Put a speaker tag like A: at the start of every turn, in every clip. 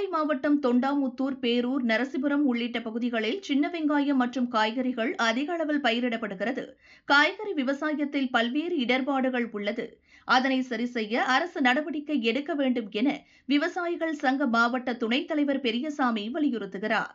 A: கோவை மாவட்டம் தொண்டாமுத்தூர் பேரூர் நரசிபுரம் உள்ளிட்ட பகுதிகளில் சின்ன வெங்காயம் மற்றும் காய்கறிகள் அதிக அளவில் பயிரிடப்படுகிறது. காய்கறி விவசாயத்தில் பல்வேறு இடர்பாடுகள் உள்ளது. அதனை சரி செய்ய அரசு நடவடிக்கை எடுக்க வேண்டும் என விவசாயிகள் சங்க மாவட்ட துணைத் தலைவர் பெரியசாமி வலியுறுத்துகிறார்.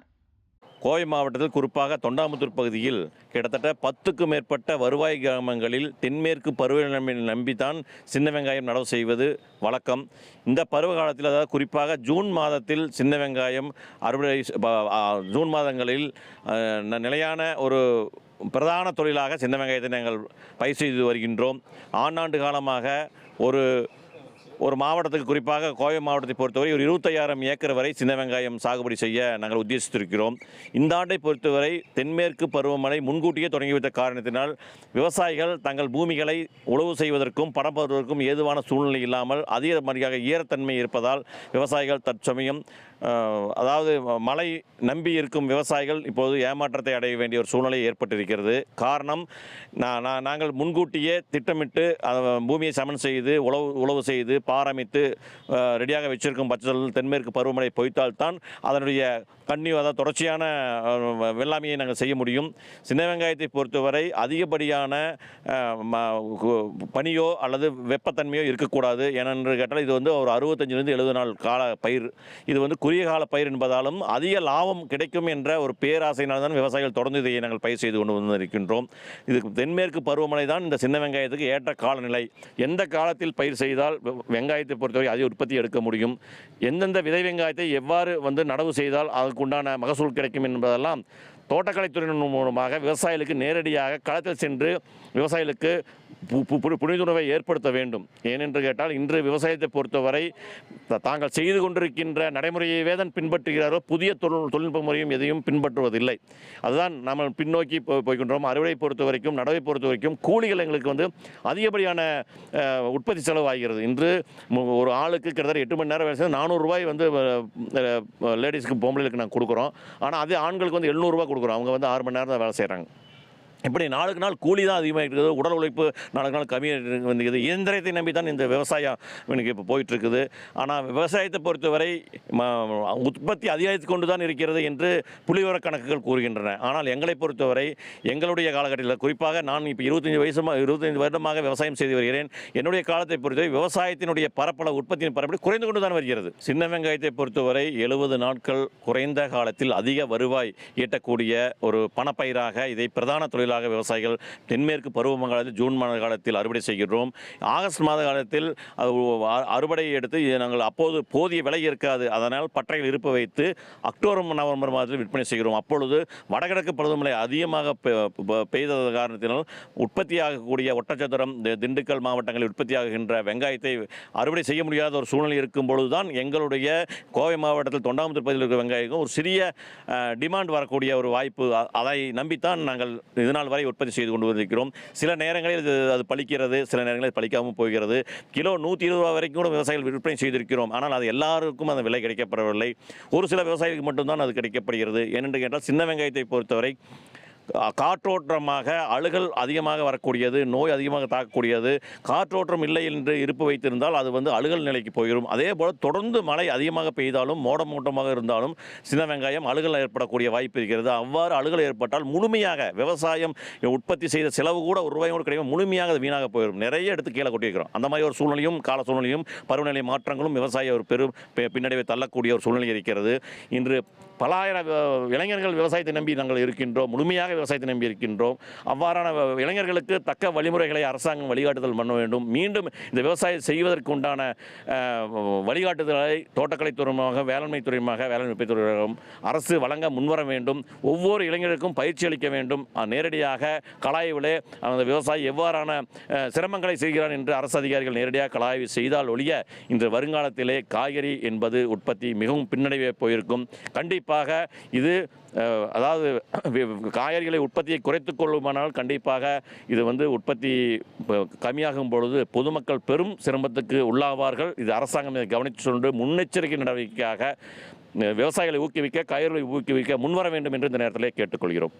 B: கோவை மாவட்டத்தில் குறிப்பாக தொண்டாமுத்தூர் பகுதியில் கிட்டத்தட்ட பத்துக்கும் மேற்பட்ட வருவாய் கிராமங்களில் தென்மேற்கு பருவநிலை நம்பித்தான் சின்ன வெங்காயம் நடவு செய்வது வழக்கம். இந்த பருவ காலத்தில் அதாவது குறிப்பாக ஜூன் மாதத்தில் சின்ன வெங்காயம் அறுவடை ஜூன் மாதங்களில் ந- நிலையான ஒரு பிரதான தொழிலாக சின்ன வெங்காயத்தை நாங்கள் பயிர் செய்து வருகின்றோம். ஆண்டாண்டு காலமாக ஒரு ஒரு மாவட்டத்துக்கு குறிப்பாக கோவை மாவட்டத்தை பொறுத்தவரை ஒரு இருபத்தையாயிரம் ஏக்கர் வரை சின்ன வெங்காயம் சாகுபடி செய்ய நாங்கள் உத்தேசித்திருக்கிறோம். இந்த ஆண்டை பொறுத்தவரை தென்மேற்கு பருவமழை முன்கூட்டியே தொடங்கிவிட்ட காரணத்தினால் விவசாயிகள் தங்கள் பூமிகளை உழவு செய்வதற்கும் பரப்புவதற்கும் ஏதுவான சூழ்நிலை இல்லாமல் அதிகமாக ஈரத்தன்மை இருப்பதால் விவசாயிகள் தற்சமயம் அதாவது மழை நம்பி இருக்கும் விவசாயிகள் இப்போது ஏமாற்றத்தை அடைய வேண்டிய ஒரு சூழ்நிலை ஏற்பட்டிருக்கிறது. காரணம் நான் நான் நாங்கள் முன்கூட்டியே திட்டமிட்டு பூமியை சமன் செய்து உழவு உழவு செய்து பாரமித்து ரெடியாக வச்சிருக்கும் பட்சத்தில் தென்மேற்கு பருவமழை பொய்த்தால்தான் அதனுடைய கன்னியூ அதாவது தொடர்ச்சியான வெள்ளாமையை நாங்கள் செய்ய முடியும். சின்ன வெங்காயத்தை பொறுத்தவரை அதிகப்படியான ம- பனியோ அல்லது வெப்பத்தன்மையோ இருக்கக்கூடாது. ஏனென்று கேட்டால் இது வந்து ஒரு அறுபத்தஞ்சிலிருந்து எழுபது நாள் கால பயிர். இது வந்து குறுகிய கால பயிர் என்பதாலும் அதிக லாபம் கிடைக்கும் என்ற ஒரு பேராசையினால் தான் விவசாயிகள் தொடர்ந்து இதை நாங்கள் பயிர் செய்து கொண்டு வந்து இருக்கின்றோம் இதுக்கு தென்மேற்கு பருவமழை தான் இந்த சின்ன வெங்காயத்துக்கு ஏற்ற காலநிலை. எந்த காலத்தில் பயிர் செய்தால் வெ- வெங்காயத்தை பொறுத்தவரை அதிக உற்பத்தி எடுக்க முடியும்? எந்தெந்த விதை வெங்காயத்தை எவ்வாறு வந்து நடவு செய்தால் அதுக்குண்டான மகசூல் கிடைக்கும் என்பதெல்லாம் தோட்டக்கலைத்துறையின் மூலமாக விவசாயிகளுக்கு நேரடியாக களத்தில் சென்று விவசாயிகளுக்கு பு- பு- புரிந்துணர்வை ஏற்படுத்த வேண்டும். ஏனென்று கேட்டால் இன்று விவசாயத்தை பொறுத்தவரை த- தாங்கள் செய்து கொண்டிருக்கின்ற நடைமுறையவே தான் பின்பற்றுகிறாரோ புதிய தொழில் தொழில்நுட்ப முறையும் எதையும் பின்பற்றுவதில்லை. அதுதான் நம்ம பின்னோக்கி போய்கின்றோம் அறுவடை பொறுத்த வரைக்கும் நடவை பொறுத்த வரைக்கும் கூலிகள் எங்களுக்கு வந்து அதிகப்படியான உற்பத்தி செலவு ஆகிறது இன்று ஒரு ஆளுக்கு கிட்டத்தட்ட எட்டு மணி நேரம் வேலை செய்து நானூறுரூவாய் வந்து லேடிஸ்க்கு பொம்பளைகளுக்கு நாங்கள் கொடுக்குறோம். ஆனால் அதே ஆண்களுக்கு வந்து எழுநூறுரூவா கொடுக்குறோம். அவங்க வந்து ஆறு மணி நேரம் தான் வேலை செய்கிறாங்க இப்படி நாளுக்கு நாள் கூலி தான் அதிகமாக இருக்குது உடல் உழைப்பு நாளுக்கு நாள் கம்மியாக வந்துக்குது இயந்திரத்தை நம்பி தான் இந்த விவசாயம் எனக்கு இப்போ போயிட்டுருக்குது. ஆனால் விவசாயத்தை பொறுத்தவரை உற்பத்தி அதிகரித்து கொண்டு தான் இருக்கிறது என்று புள்ளிவிவர கணக்குகள் கூறுகின்றன. ஆனால் எங்களை பொறுத்தவரை எங்களுடைய காலகட்டத்தில் குறிப்பாக நான் இப்போ இருபத்தஞ்சி வயசுமா இருபத்தஞ்சி வருடமாக விவசாயம் செய்து வருகிறேன். என்னுடைய காலத்தை பொறுத்தவரை விவசாயத்தினுடைய பரப்பளவு உற்பத்தியின் பரப்பளவு குறைந்து கொண்டு தான் வருகிறது. சின்ன வெங்காயத்தை பொறுத்தவரை எழுபது நாட்கள் குறைந்த காலத்தில் அதிக வருவாய் ஈட்டக்கூடிய ஒரு பணப்பயிராக இதை பிரதான தொழிலாக விவசாயிகள் தென்மேற்கு பருவமங்காலத்தில் ஜூன் மாத காலத்தில் அறுவடை செய்கிறோம் ஆகஸ்ட் மாத காலத்தில் அறுவடை எடுத்து நாங்கள் அப்போது போதிய விலை இருக்காது. அதனால் பட்டைகள் இருப்பு வைத்து அக்டோபர் நவம்பர் மாதத்தில் விற்பனை செய்கிறோம். அப்பொழுது வடகிழக்கு பருவமழை அதிகமாக பெ- பெய்தது காரணத்தினால் உற்பத்தியாகக்கூடிய ஒட்டச்சத்திரம் திண்டுக்கல் மாவட்டங்களில் உற்பத்தியாகின்ற வெங்காயத்தை அறுவடை செய்ய முடியாத ஒரு சூழ்நிலை இருக்கும் பொழுதுதான் எங்களுடைய கோவை மாவட்டத்தில் தொண்டாமுத்தூர் பகுதியில் இருக்கிற வெங்காயம் ஒரு சிறிய டிமாண்ட் வரக்கூடிய ஒரு வாய்ப்பு அதை நம்பித்தான் நாங்கள் நாள் வரை உற்பத்தி செய்து கொண்டு வந்திருக்கிறோம். சில நேரங்களில் இது அது பழிக்கிறது சில நேரங்களில் பழிக்காமல் போகிறது. கிலோ நூற்றி இருபது ரூபா வரைக்கும் கூட விவசாயிகள் விற்பனை செய்திருக்கிறோம். ஆனால் அது எல்லாருக்கும் அந்த விலை கிடைக்கப்படவில்லை ஒரு சில விவசாயிகளுக்கு மட்டும்தான் அது கிடைக்கப்படுகிறது. ஏனென்று கேட்டால் சின்ன வெங்காயத்தை பொறுத்தவரை காற்றோற்றமாக காற்றோட்டமாக அழுகல் அதிகமாக வரக்கூடியது நோய் அதிகமாக தாக்கக்கூடியது காற்றோட்டம் இல்லை என்று இருப்பு வைத்திருந்தால் அது வந்து அழுகல் நிலைக்கு போயிடும் அதே போல் தொடர்ந்து மழை அதிகமாக பெய்தாலும் மோடம் மூட்டமாக இருந்தாலும் சின்ன வெங்காயம் அழுகல் ஏற்படக்கூடிய வாய்ப்பு இருக்கிறது. அவ்வாறு அழுகல் ஏற்பட்டால் முழுமையாக விவசாயம் உற்பத்தி செய்த செலவு கூட ஒரு ரூபாயும் கூட கிடைக்கும் முழுமையாக அது வீணாக போயிடும் நிறைய எடுத்து கீழே கொட்டியிருக்கிறோம். அந்த மாதிரி ஒரு சூழ்நிலையும் கால சூழ்நிலையும் பருவநிலை மாற்றங்களும் விவசாய ஒரு பெரும் பின்னடைவை தள்ளக்கூடிய ஒரு சூழ்நிலை இருக்கிறது. இன்று பல ஆயிரம் இளைஞர்கள் விவசாயத்தை நம்பி நாங்கள் இருக்கின்றோம். முழுமையாக விவசாயத்தை நம்பி இருக்கின்றோம். அவ்வாறான இளைஞர்களுக்கு தக்க வழிமுறைகளை அரசாங்கம் வழிகாட்டுதல் பண்ண வேண்டும். மீண்டும் இந்த விவசாயம் செய்வதற்கு உண்டான வழிகாட்டுதலை தோட்டக்கலைத்துறையாக வேளாண்மை துறையுமாக வேளாண்மை துறையாகவும் அரசு வழங்க முன்வர வேண்டும். ஒவ்வொரு இளைஞருக்கும் பயிற்சி அளிக்க வேண்டும். நேரடியாக கலாய்விலே அந்த விவசாயி எவ்வாறான சிரமங்களை செய்கிறான் என்று அரசு அதிகாரிகள் நேரடியாக கலாய்வு செய்தால் ஒழிய இன்று வருங்காலத்திலே காய்கறி என்பது உற்பத்தி மிகவும் பின்னடைவே போயிருக்கும். கண்டிப்பாக இது அதாவது காய்கறி காய்கறிகளை உற்பத்தியை குறைத்துக் கொள்ளுமானால் கண்டிப்பாக இது வந்து உற்பத்தி கம்மியாகும் பொழுது பொதுமக்கள் பெரும் சிரமத்துக்கு உள்ளாவார்கள். இது அரசாங்கம் இதை கவனித்து கொண்டு முன்னெச்சரிக்கை நடவடிக்கையாக விவசாயிகளை ஊக்குவிக்க காய்கறிகளை ஊக்குவிக்க முன்வர வேண்டும் என்று இந்த நேரத்திலே கேட்டுக்கொள்கிறோம்.